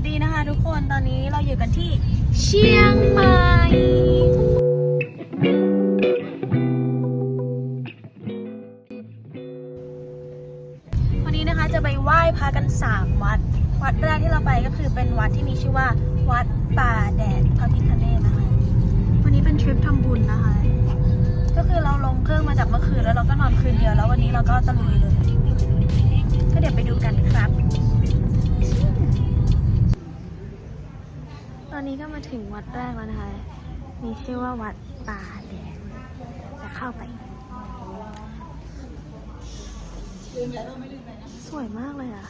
สดีนะคะทุกคนตอนนี้เราอยู่กันที่เชียงใหม่วันนี้นะคะจะไปไหว้พระกัน 3 วัด วัดแรกที่เราไปก็คือเป็นวัดที่มีชื่อว่า วัดป่าแดดพระพิฆเนศนะคะ วันนี้เป็นทริปทำบุญนะคะ ก็คือเราลงเครื่องมาจากเมื่อคืนแล้วเราก็นอนคืนเดียวแล้ววันนี้เราก็ตะลุยเลย ก็เดี๋ยวไปดูกันครับ อนนี้ก็มาถึงวัดแรกแล้วนะคะ มีชื่อว่าวัดป่าแดงจะเข้าไป สวยมากเลยอะ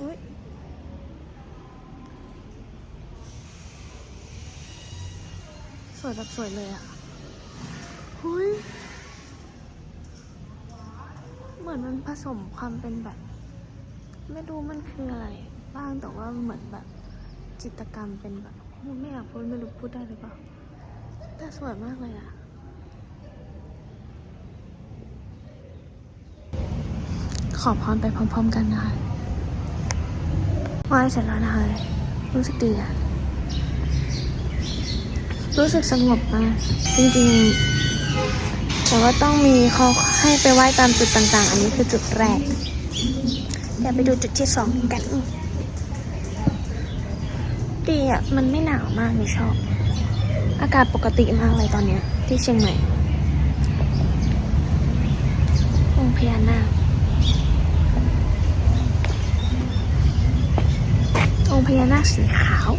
อุ๊ยสวยแบบสวยเลยอะหุยเหมือนมันผสมความเป็นแบบ ไม่รู้มันคืออะไรบ้างแต่ว่าเหมือนแบบ จิตกรรมเป็นแบบไม่อยากพูดไม่รู้พูดได้หรือเปล่าแต่สวยมากเลยอะขอพรไปพร้อมๆกันนะคะไหว้เสร็จแล้วนะคะรู้สึกดีอะรู้สึกสงบมากจริงๆ แต่ว่าต้องมีเขาให้ไปไหว้ตามจุดต่างๆ อันนี้คือจุดแรกเดี๋ยวไปดูจุดที่สองกัน ดีอะ มันไม่หนาวมากนี่ชอบ อากาศปกติมากเลยตอนเนี้ย ที่เชียงใหม่องค์พญานาคองค์พญานาคสีขาว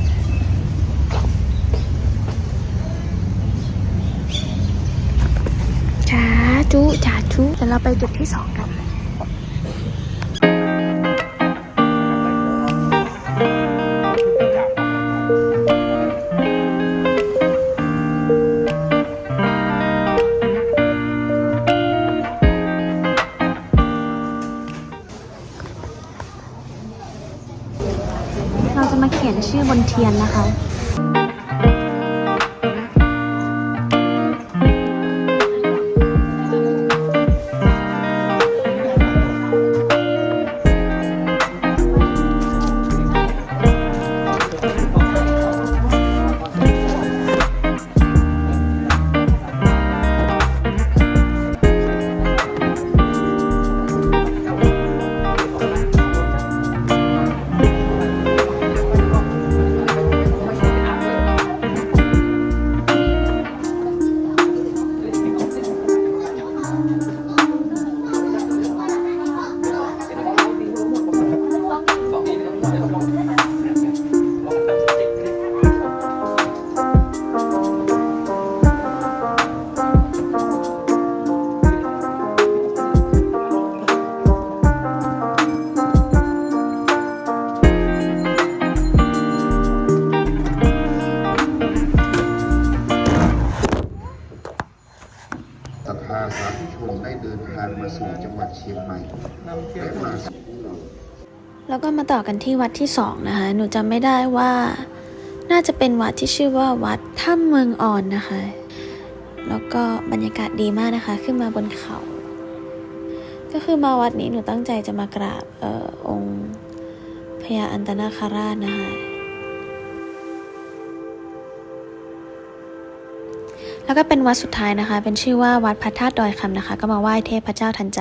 จ้าจุจ้าจุเดี๋ยวเราไปจุดที่สองกัน เราจะมาเขียนชื่อบนเทียนนะคะางมาสู่จังหวัดเชียงใหม่และมาแล้วก็มาต่อกันที่วัดที่สองนะคะ หนูจำไม่ได้ว่า น่าจะเป็นวัดที่ชื่อว่าวัดถ้ำเมืองอ่อนนะคะ แล้วก็บรรยากาศดีมากนะคะ ขึ้นมาบนเขา ก็คือมาวัดนี้หนูตั้งใจจะมากราบออองค์พญาอันตนาคาราชนะคะ แล้วก็เป็นวัดสุดท้ายนะคะ เป็นชื่อว่าวัดพระธาตุดอยคำนะคะ ก็มาไหว้เทพเจ้าทันใจ